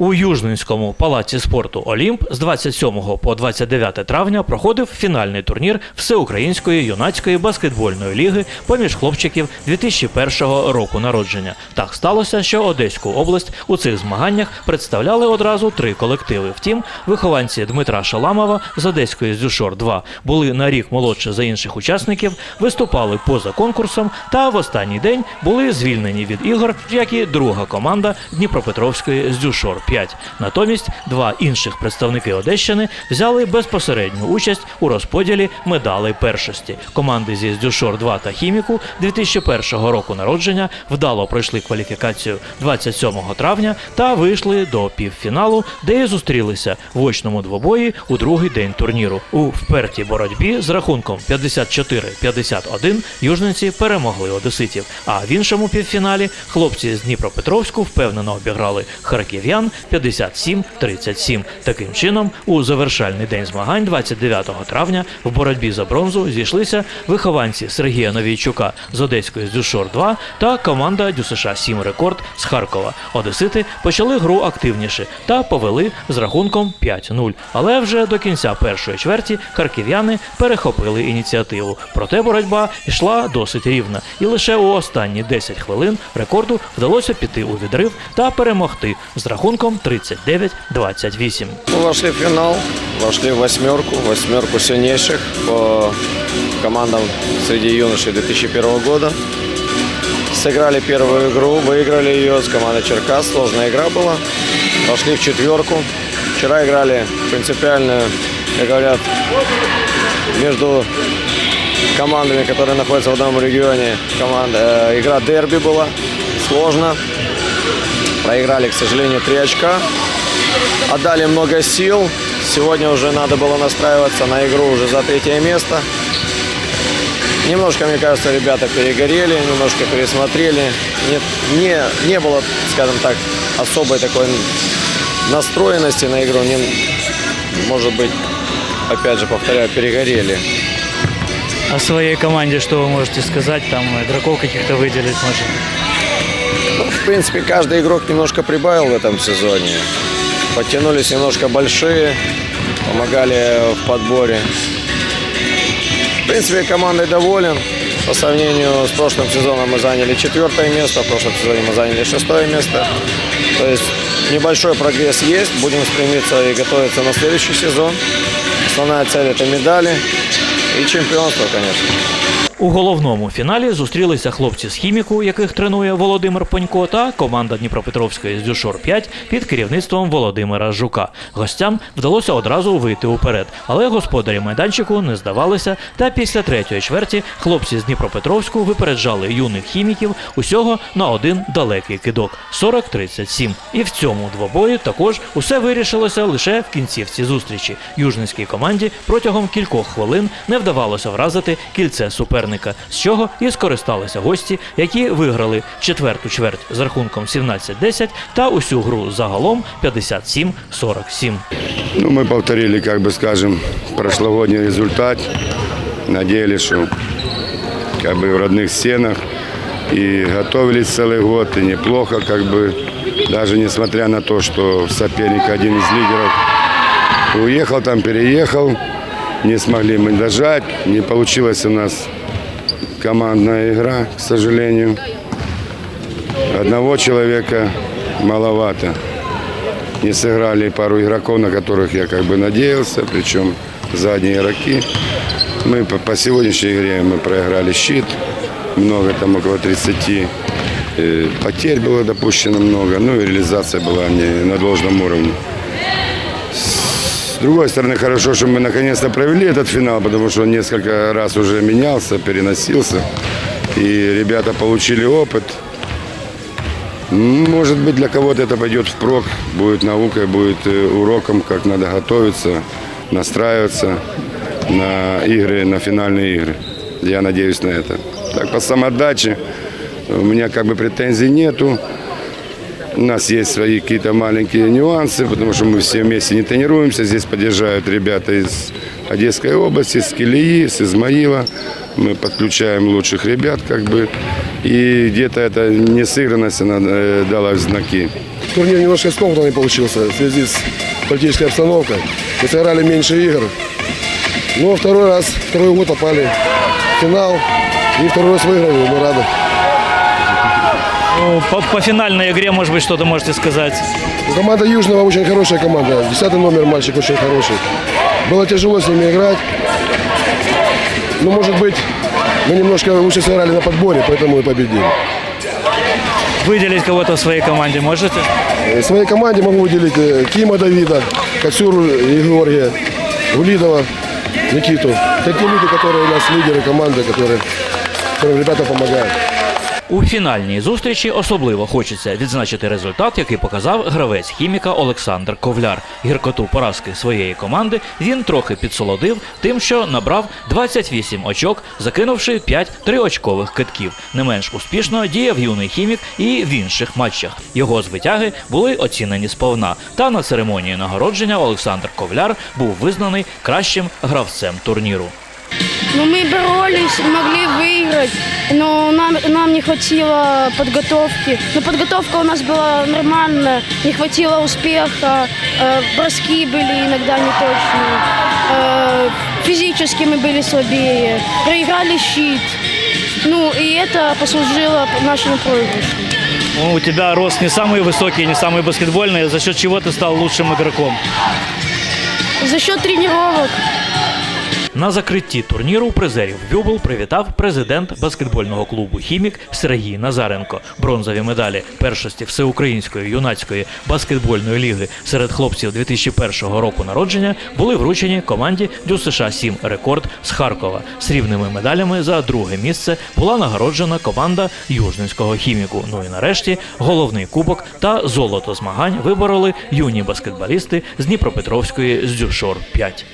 У Южненському палаці спорту Олімп з 27 по 29 травня проходив фінальний турнір Всеукраїнської юнацької баскетбольної ліги поміж хлопчиків 2001 року народження. Так сталося, що Одеську область у цих змаганнях представляли одразу три колективи. Втім, вихованці Дмитра Шаламова з Одеської Зюшор 2 були на рік молодше за інших учасників, виступали поза конкурсом та в останній день були звільнені від ігор, як і друга команда Дніпропетровської Зюшор 5. Натомість два інших представники Одещини взяли безпосередню участь у розподілі медалей першості. Команди зі Здюшор 2 та Хіміку 2001 року народження вдало пройшли кваліфікацію 27 травня та вийшли до півфіналу, де і зустрілися в очному двобої у другий день турніру. У впертій боротьбі з рахунком 54-51 южниці перемогли одеситів. А в іншому півфіналі хлопці з Дніпропетровську впевнено обіграли харків'ян 57-37. Таким чином, у завершальний день змагань 29 травня в боротьбі за бронзу зійшлися вихованці Сергія Новійчука з Одеської Дюшор 2 та команда ДЮСШ 7 Рекорд з Харкова. Одесити почали гру активніше та повели з рахунком 5-0. Але вже до кінця першої чверті харків'яни перехопили ініціативу. Проте боротьба йшла досить рівна, і лише у останні 10 хвилин рекорду вдалося піти у відрив та перемогти з рахунком 39-28. Мы вошли в финал, вошли в восьмерку, восьмерку сильнейших по командам среди юношей 2001 года. Сыграли первую игру, выиграли ее с командой Черкас. Сложная игра была. Вошли в четверку. Вчера играли принципиальную, как говорят, между командами, которые находятся в одном регионе. Команда, э, игра дерби была. Сложно. Проиграли, к сожалению, три очка. Отдали много сил. Сегодня уже надо было настраиваться на игру уже за третье место. Немножко, мне кажется, ребята перегорели, немножко пересмотрели. Нет, не, не было, скажем так, особой такой настроенности на игру. Не, может быть, опять же, повторяю, перегорели. О своей команде что вы можете сказать? Там игроков каких-то выделить может? Ну, в принципе, каждый игрок немножко прибавил в этом сезоне. Подтянулись немножко большие, помогали в подборе. В принципе, командой доволен. По сравнению с прошлым сезоном мы заняли четвертое место, в прошлом сезоне мы заняли шестое место. То есть небольшой прогресс есть. Будем стремиться и готовиться на следующий сезон. Основная цель – это медали и чемпионство, конечно. У головному фіналі зустрілися хлопці з хіміку, яких тренує Володимир Понько, та команда Дніпропетровської з Дюшор 5 під керівництвом Володимира Жука. Гостям вдалося одразу вийти уперед, але господарі майданчику не здавалися. Та після третьої чверті хлопці з Дніпропетровську випереджали юних хіміків усього на один далекий кидок 40-37. І в цьому двобої також усе вирішилося лише в кінцівці зустрічі. Южненській команді протягом кількох хвилин не вдавалося вразити кільце суперника, з чого і скористалися гості, які виграли четверту чверть з рахунком 17-10 та усю гру загалом 57-47. Ну, мы повторили, как бы скажем, прошлогодний результат. Надеялись, что как бы в родных стенах. И готовились целый год, и неплохо, как бы, даже несмотря на то, что соперник один из лидеров уехал там, переехал, не смогли мы дожать, не получилась у нас командная игра, к сожалению. Одного человека маловато не сыграли пару игроков, на которых я как бы надеялся, причем задние игроки. Мы по, по сегодняшней игре мы проиграли щит, много там около 30 э, потерь было допущено много, ну и реализация была не на должном уровне. С другой стороны, хорошо, что мы наконец-то провели этот финал, потому что он несколько раз уже менялся, переносился. И ребята получили опыт. Может быть, для кого-то это пойдет впрок, будет наукой, будет э, уроком, как надо готовиться, настраиваться на игры, на финальные игры. Я надеюсь на это. Так, по самоотдаче у меня как бы претензий нету. У нас есть свои какие-то маленькие нюансы, потому что мы все вместе не тренируемся. Здесь поддерживают ребята из Одесской области, с Килии, с Измаила. Мы подключаем лучших ребят, как бы. И где-то эта несыгранность, она э, дала знаки. турнир немножко скомканный получился в связи с политической обстановкой. Мы сыграли меньше игр. Но второй раз, второй год попали в финал. И второй раз выиграли, мы рады. Ну, по, по финальной игре, может быть, что-то можете сказать. Команда Южного очень хорошая команда. Десятый номер мальчик очень хороший. Было тяжело с ними играть. Но, может быть, мы немножко лучше сыграли на подборе, поэтому и победили. Выделить кого-то в своей команде можете? В своей команде могу выделить э, Кима Давида, Кацюру Георгия, Гулидова, Никиту. Те люди, которые у нас лидеры команды, которые, которым ребята помогают. У фінальній зустрічі особливо хочеться відзначити результат, який показав гравець хіміка Олександр Ковляр. Гіркоту поразки своєї команди він трохи підсолодив тим, що набрав 28 очок, закинувши 5 триочкових китків. Не менш успішно діяв юний хімік і в інших матчах. Його звитяги були оцінені сповна. Та на церемонії нагородження Олександр Ковляр був визнаний кращим гравцем турніру. Ну, мы боролись, могли выиграть, но нам, нам не хватило подготовки. Но подготовка у нас была нормальная, не хватило успеха, э, броски были иногда неточные, э, физически мы были слабее, проиграли щит. Ну, и это послужило нашему проигрышу. Ну, у тебя рост не самый высокий, не самый баскетбольный. За счет чего ты стал лучшим игроком? За счет тренировок На закритті турніру призерів Вюбл привітав президент баскетбольного клубу Хімік Сергій Назаренко. Бронзові медалі першості всеукраїнської юнацької баскетбольної ліги серед хлопців 2001 року народження були вручені команді Дю США 7 Рекорд з Харкова. Срібними медалями за друге місце була нагороджена команда Южненського хіміку. Ну і нарешті головний кубок та золото змагань вибороли юні баскетболісти з Дніпропетровської з Дюшор 5